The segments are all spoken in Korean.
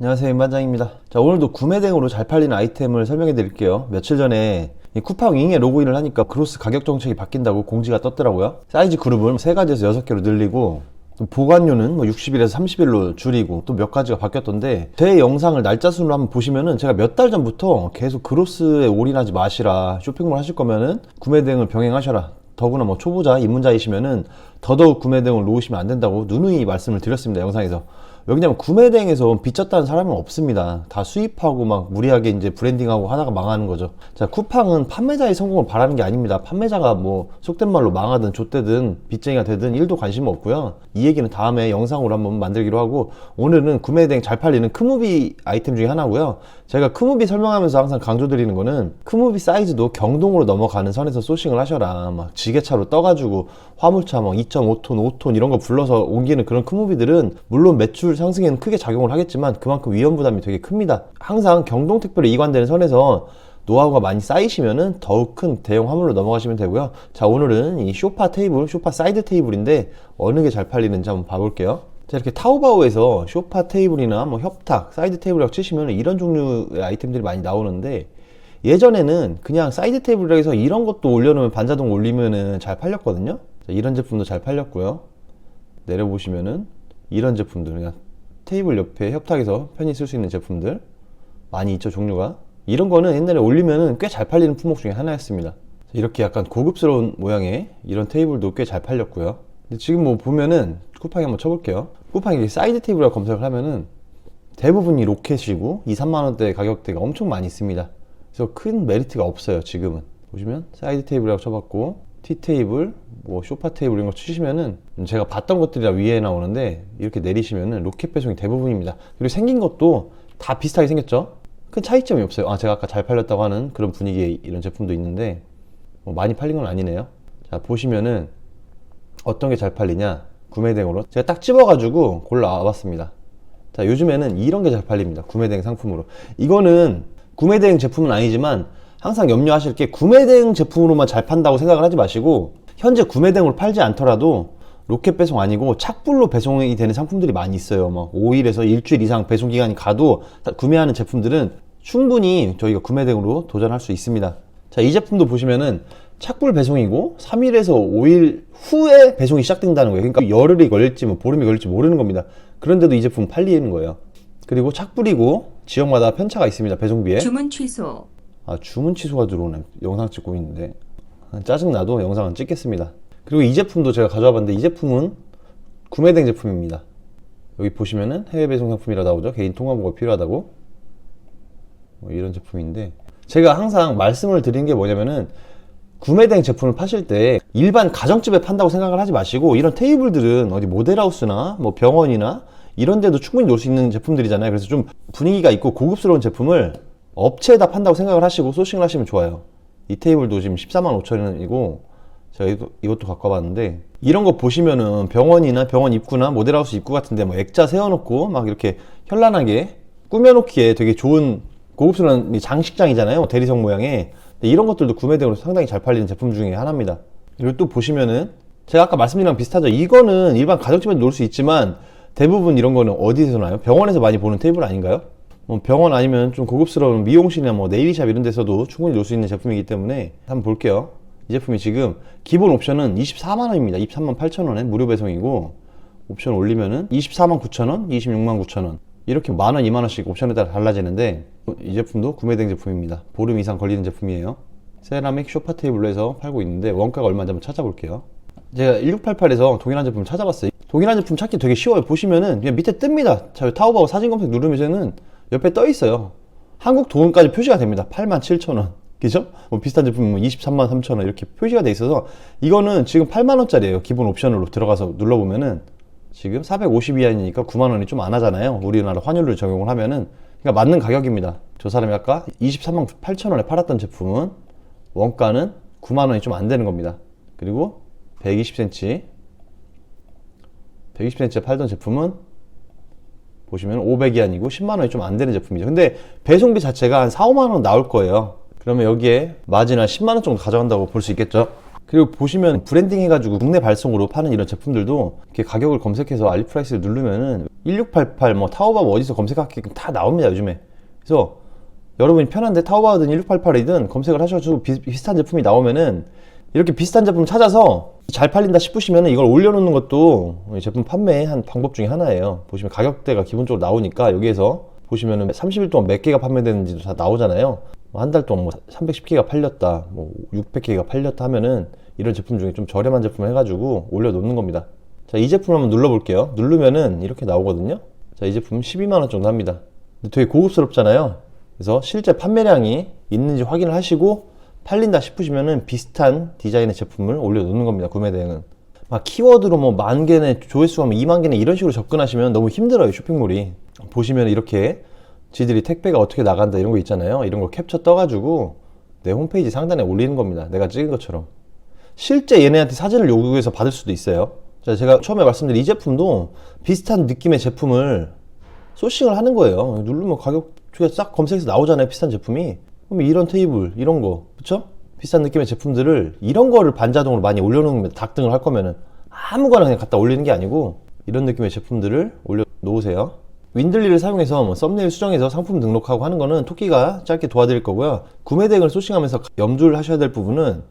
안녕하세요 임반장입니다. 자 오늘도 구매대행으로 잘 팔리는 아이템을 설명해 드릴게요. 며칠 전에 이 쿠팡 윙에 로그인을 하니까 크로스 가격 정책이 바뀐다고 공지가 떴더라고요. 사이즈 그룹을 3가지에서 6개로 늘리고 또 보관료는 뭐 60일에서 30일로 줄이고 또 몇 가지가 바뀌었던데 제 영상을 날짜 순으로 한번 보시면은 제가 몇 달 전부터 계속 크로스에 올인하지 마시라 쇼핑몰 하실 거면은 구매 대행을 병행하셔라. 더구나 뭐 초보자 입문자이시면은 더더욱 구매 대행을 놓으시면 안 된다고 누누이 말씀을 드렸습니다 영상에서 왜냐면 구매 대행에서 빚졌다는 사람은 없습니다. 다 수입하고 막 무리하게 이제 브랜딩하고 하다가 망하는 거죠. 자, 쿠팡은 판매자의 성공을 바라는 게 아닙니다. 판매자가 뭐 속된 말로 망하든 좆되든 빚쟁이가 되든 일도 관심 없고요. 이 얘기는 다음에 영상으로 한번 만들기로 하고 오늘은 구매 대행 잘 팔리는 크무비 아이템 중에 하나고요. 제가 크무비 설명하면서 항상 강조드리는 거는 크무비 사이즈도 경동으로 넘어가는 선에서 소싱을 하셔라. 막 지게차로 떠가지고 화물차 막 2.5톤, 5톤 이런 거 불러서 옮기는 그런 크무비들은 물론 매출 상승에는 크게 작용을 하겠지만 그만큼 위험 부담이 되게 큽니다. 항상 경동 택배로 이관되는 선에서 노하우가 많이 쌓이시면은 더욱 큰 대형 화물로 넘어가시면 되고요. 자, 오늘은 이 쇼파 테이블, 쇼파 사이드 테이블인데 어느 게 잘 팔리는지 한번 봐볼게요. 자, 이렇게 타오바오에서 쇼파 테이블이나 뭐 협탁, 사이드 테이블이라고 치시면 이런 종류의 아이템들이 많이 나오는데 예전에는 그냥 사이드 테이블이라 해서 이런 것도 올려놓으면 반자동 올리면은 잘 팔렸거든요. 자, 이런 제품도 잘 팔렸고요. 내려보시면은 이런 제품들 그냥 테이블 옆에 협탁에서 편히 쓸 수 있는 제품들 많이 있죠 종류가. 이런 거는 옛날에 올리면은 꽤 잘 팔리는 품목 중에 하나였습니다. 이렇게 약간 고급스러운 모양의 이런 테이블도 꽤 잘 팔렸고요. 근데 지금 뭐 보면은 쿠팡에 한번 쳐볼게요. 쿠팡에 사이드 테이블이라고 검색을 하면은 대부분이 로켓이고 2, 3만원대 가격대가 엄청 많이 있습니다. 그래서 큰 메리트가 없어요 지금은. 보시면 사이드 테이블이라고 쳐봤고 티 테이블, 뭐 소파 테이블 이런 거 치시면은 제가 봤던 것들이 다 위에 나오는데 이렇게 내리시면은 로켓 배송이 대부분입니다. 그리고 생긴 것도 다 비슷하게 생겼죠? 큰 차이점이 없어요. 아, 제가 아까 잘 팔렸다고 하는 그런 분위기의 이런 제품도 있는데 뭐 많이 팔린 건 아니네요. 자, 보시면은 어떤 게 잘 팔리냐? 구매 대행으로 제가 딱 집어가지고 골라와봤습니다. 자, 요즘에는 이런 게 잘 팔립니다. 구매 대행 상품으로. 이거는 구매 대행 제품은 아니지만 항상 염려하실 게 구매대행 제품으로만 잘 판다고 생각을 하지 마시고 현재 구매대행으로 팔지 않더라도 로켓 배송 아니고 착불로 배송이 되는 상품들이 많이 있어요. 막 5일에서 일주일 이상 배송 기간이 가도 구매하는 제품들은 충분히 저희가 구매대행으로 도전할 수 있습니다. 자, 이 제품도 보시면은 착불 배송이고 3일에서 5일 후에 배송이 시작된다는 거예요. 그러니까 열흘이 걸릴지 뭐 보름이 걸릴지 모르는 겁니다. 그런데도 이 제품 팔리는 거예요. 그리고 착불이고 지역마다 편차가 있습니다. 배송비에. 주문 취소. 아 주문 취소가 들어오네 영상 찍고 있는데 아, 짜증나도 영상은 찍겠습니다. 그리고 이 제품도 제가 가져와 봤는데 이 제품은 구매된 제품입니다. 여기 보시면은 해외 배송 상품이라 나오죠? 개인 통화번호가 필요하다고? 뭐 이런 제품인데 제가 항상 말씀을 드린 게 뭐냐면은 구매된 제품을 파실 때 일반 가정집에 판다고 생각을 하지 마시고 이런 테이블들은 어디 모델하우스나 뭐 병원이나 이런 데도 충분히 놓을 수 있는 제품들이잖아요. 그래서 좀 분위기가 있고 고급스러운 제품을 업체에다 판다고 생각을 하시고 소싱을 하시면 좋아요. 이 테이블도 지금 14만 5천 원이고 제가 이거, 이것도 갖고 와봤는데 이런 거 보시면은 병원이나 병원 입구나 모델하우스 입구 같은데 뭐 액자 세워놓고 막 이렇게 현란하게 꾸며놓기에 되게 좋은 고급스러운 장식장이잖아요. 대리석 모양의. 이런 것들도 구매대으로 상당히 잘 팔리는 제품 중에 하나입니다. 그리고 또 보시면은 제가 아까 말씀드린 거랑 비슷하죠. 이거는 일반 가정집에 놓을 수 있지만 대부분 이런 거는 어디서 나요? 병원에서 많이 보는 테이블 아닌가요? 뭐 병원 아니면 좀 고급스러운 미용실이나 뭐 네일샵 이런 데서도 충분히 놓을 수 있는 제품이기 때문에 한번 볼게요. 이 제품이 지금 기본 옵션은 24만 원입니다. 23만 8천 원에 무료 배송이고 옵션 올리면은 24만 9천 원, 26만 9천 원 이렇게 만 원, 2만 원씩 옵션에 따라 달라지는데 이 제품도 구매된 제품입니다. 보름 이상 걸리는 제품이에요. 세라믹 쇼파 테이블로 해서 팔고 있는데 원가가 얼마인지 한번 찾아볼게요. 제가 1688에서 동일한 제품 찾아봤어요. 동일한 제품 찾기 되게 쉬워요. 보시면은 그냥 밑에 뜹니다. 자, 타오바오 사진 검색 누르면은 옆에 떠 있어요. 한국 돈까지 표시가 됩니다. 87,000원. 그죠? 뭐 비슷한 제품은 뭐 23만 3천 원 이렇게 표시가 돼 있어서 이거는 지금 8만 원짜리예요. 기본 옵션으로 들어가서 눌러 보면은 지금 450 이하니까 9만 원이 좀 안 하잖아요. 우리나라 환율을 적용을 하면은 그러니까 맞는 가격입니다. 저 사람이 아까 23만 8천 원에 팔았던 제품은 원가는 9만 원이 좀 안 되는 겁니다. 그리고 120cm 120cm에 팔던 제품은 보시면 500이 아니고 10만 원이 좀 안 되는 제품이죠. 근데 배송비 자체가 한 4, 5만 원 나올 거예요. 그러면 여기에 마진 한 10만 원 정도 가져간다고 볼 수 있겠죠. 그리고 보시면 브랜딩 해가지고 국내 발송으로 파는 이런 제품들도 이렇게 가격을 검색해서 알리프라이스를 누르면은 1688 뭐 타오바오 어디서 검색하게끔 다 나옵니다 요즘에 그래서 여러분이 편한데 타오바오든 1688이든 검색을 하셔가지고 비, 비슷한 제품이 나오면은 이렇게 비슷한 제품 찾아서 잘 팔린다 싶으시면 이걸 올려놓는 것도 이 제품 판매의 한 방법 중에 하나예요. 보시면 가격대가 기본적으로 나오니까 여기에서 보시면은 30일 동안 몇 개가 판매되는지도 다 나오잖아요. 한 달 동안 뭐 310개가 팔렸다, 뭐 600개가 팔렸다 하면은 이런 제품 중에 좀 저렴한 제품을 해가지고 올려놓는 겁니다. 자, 이 제품 한번 눌러볼게요. 누르면은 이렇게 나오거든요. 자, 이 제품 12만원 정도 합니다. 근데 되게 고급스럽잖아요. 그래서 실제 판매량이 있는지 확인을 하시고 팔린다 싶으시면은 비슷한 디자인의 제품을 올려놓는 겁니다. 구매 대행은. 막 키워드로 뭐 만 개네 조회수가 뭐 2만 개네 이런 식으로 접근하시면 너무 힘들어요 쇼핑몰이. 보시면 이렇게 지들이 택배가 어떻게 나간다 이런 거 있잖아요. 이런 거 캡처 떠가지고 내 홈페이지 상단에 올리는 겁니다 내가 찍은 것처럼. 실제 얘네한테 사진을 요구해서 받을 수도 있어요. 자 제가 처음에 말씀드린 이 제품도 비슷한 느낌의 제품을 소싱을 하는 거예요. 누르면 가격 싹 검색해서 나오잖아요 비슷한 제품이 그럼 이런 테이블 이런 거 그쵸? 비슷한 느낌의 제품들을 이런 거를 반자동으로 많이 겁니다. 닭등을 할 거면은 아무거나 그냥 갖다 올리는 게 아니고 이런 느낌의 제품들을 올려놓으세요. 윈들리를 사용해서 뭐 썸네일 수정해서 상품 등록하고 하는 거는 토끼가 짧게 도와드릴 거고요. 구매 대행을 소싱하면서 염두를 하셔야 될 부분은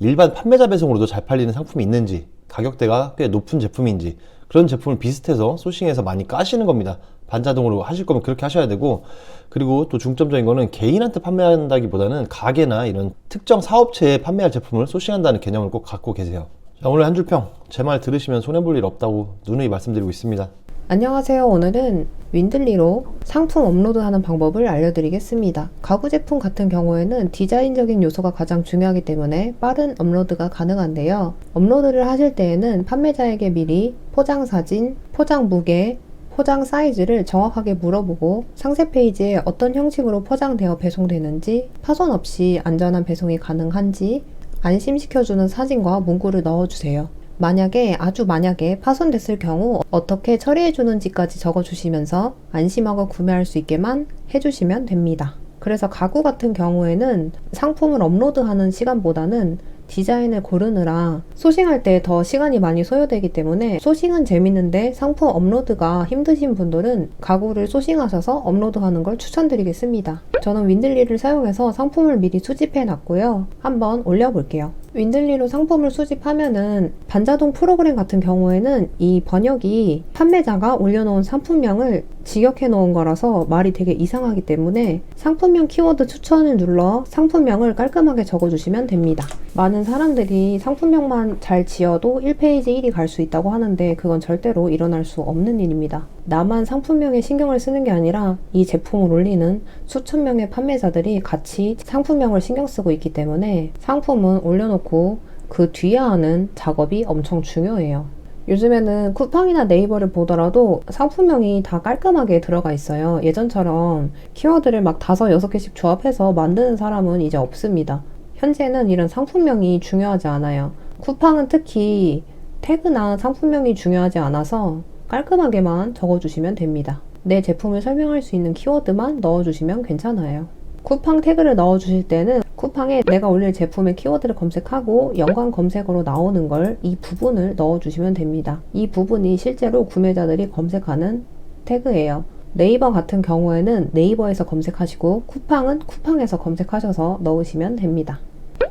일반 판매자 배송으로도 잘 팔리는 상품이 있는지 가격대가 꽤 높은 제품인지 그런 제품을 비슷해서 소싱해서 많이 까시는 겁니다. 반자동으로 하실 거면 그렇게 하셔야 되고 그리고 또 중점적인 거는 개인한테 판매한다기보다는 가게나 이런 특정 사업체에 판매할 제품을 소싱한다는 개념을 꼭 갖고 계세요. 자, 오늘 한 줄 평 제 말 들으시면 손해볼 일 없다고 누누이 말씀드리고 있습니다. 안녕하세요. 오늘은 윈들리로 상품 업로드하는 방법을 알려드리겠습니다. 가구 제품 같은 경우에는 디자인적인 요소가 가장 중요하기 때문에 빠른 업로드가 가능한데요. 업로드를 하실 때에는 판매자에게 미리 포장 사진, 포장 무게, 포장 사이즈를 정확하게 물어보고 상세 페이지에 어떤 형식으로 포장되어 배송되는지 파손 없이 안전한 배송이 가능한지 안심시켜주는 사진과 문구를 넣어주세요. 만약에 아주 만약에 파손됐을 경우 어떻게 처리해주는지까지 적어주시면서 안심하고 구매할 수 있게만 해주시면 됩니다. 그래서 가구 같은 경우에는 상품을 업로드하는 시간보다는 디자인을 고르느라 소싱할 때 더 시간이 많이 소요되기 때문에 소싱은 재밌는데 상품 업로드가 힘드신 분들은 가구를 소싱하셔서 업로드하는 걸 추천드리겠습니다. 저는 윈들리를 사용해서 상품을 미리 수집해 놨고요. 한번 올려볼게요. 윈들리로 상품을 수집하면은 반자동 프로그램 같은 경우에는 이 번역이 판매자가 올려놓은 상품명을 직역해 놓은 거라서 말이 되게 이상하기 때문에 상품명 키워드 추천을 눌러 상품명을 깔끔하게 적어주시면 됩니다. 많은 사람들이 상품명만 잘 지어도 1페이지 1이 갈 수 있다고 하는데 그건 절대로 일어날 수 없는 일입니다. 나만 상품명에 신경을 쓰는 게 아니라 이 제품을 올리는 수천 명의 판매자들이 같이 상품명을 신경 쓰고 있기 때문에 상품은 올려놓고 그 뒤에 하는 작업이 엄청 중요해요. 요즘에는 쿠팡이나 네이버를 보더라도 상품명이 다 깔끔하게 들어가 있어요. 예전처럼 키워드를 막 다섯, 여섯 개씩 조합해서 만드는 사람은 이제 없습니다. 현재는 이런 상품명이 중요하지 않아요. 쿠팡은 특히 태그나 상품명이 중요하지 않아서 깔끔하게만 적어주시면 됩니다. 내 제품을 설명할 수 있는 키워드만 넣어주시면 괜찮아요. 쿠팡 태그를 넣어주실 때는 쿠팡에 내가 올릴 제품의 키워드를 검색하고 연관 검색어로 나오는 걸 이 부분을 넣어주시면 됩니다. 이 부분이 실제로 구매자들이 검색하는 태그예요. 네이버 같은 경우에는 네이버에서 검색하시고 쿠팡은 쿠팡에서 검색하셔서 넣으시면 됩니다.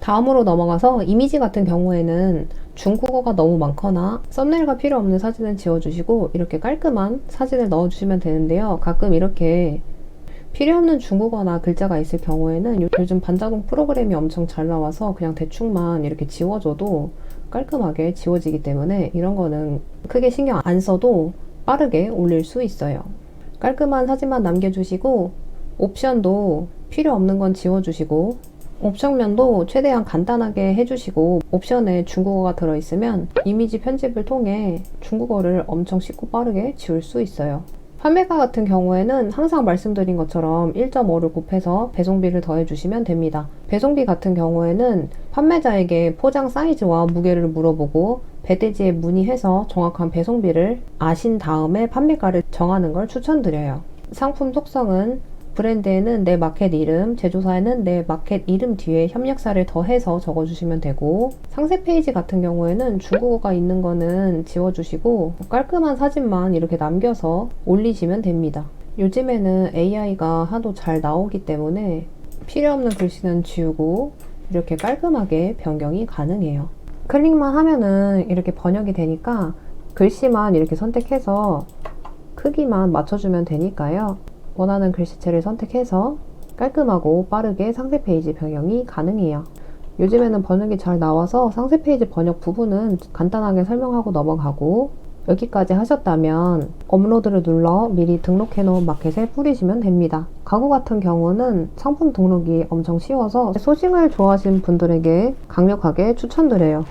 다음으로 넘어가서 이미지 같은 경우에는 중국어가 너무 많거나 썸네일가 필요 없는 사진은 지워주시고 이렇게 깔끔한 사진을 넣어주시면 되는데요. 가끔 이렇게 필요 없는 중국어나 글자가 있을 경우에는 요- 요즘 반자동 프로그램이 엄청 잘 나와서 그냥 대충만 이렇게 지워줘도 깔끔하게 지워지기 때문에 이런 거는 크게 신경 안 써도 빠르게 올릴 수 있어요. 깔끔한 사진만 남겨주시고 옵션도 필요 없는 건 지워주시고 옵션면도 최대한 간단하게 해주시고 옵션에 중국어가 들어있으면 이미지 편집을 통해 중국어를 엄청 쉽고 빠르게 지울 수 있어요. 판매가 같은 경우에는 항상 말씀드린 것처럼 1.5를 곱해서 배송비를 더해주시면 됩니다. 배송비 같은 경우에는 판매자에게 포장 사이즈와 무게를 물어보고 배대지에 문의해서 정확한 배송비를 아신 다음에 판매가를 정하는 걸 추천드려요. 상품 속성은 브랜드에는 내 마켓 이름, 제조사에는 내 마켓 이름 뒤에 협력사를 더해서 적어주시면 되고 상세 페이지 같은 경우에는 중국어가 있는 거는 지워주시고 깔끔한 사진만 이렇게 남겨서 올리시면 됩니다. 요즘에는 AI가 하도 잘 나오기 때문에 필요 없는 글씨는 지우고 이렇게 깔끔하게 변경이 가능해요. 클릭만 하면은 이렇게 번역이 되니까 글씨만 이렇게 선택해서 크기만 맞춰주면 되니까요. 원하는 글씨체를 선택해서 깔끔하고 빠르게 상세 페이지 변경이 가능해요. 요즘에는 번역이 잘 나와서 상세 페이지 번역 부분은 간단하게 설명하고 넘어가고 여기까지 하셨다면 업로드를 눌러 미리 등록해 놓은 마켓에 뿌리시면 됩니다. 가구 같은 경우는 상품 등록이 엄청 쉬워서 소싱을 좋아하시는 분들에게 강력하게 추천드려요.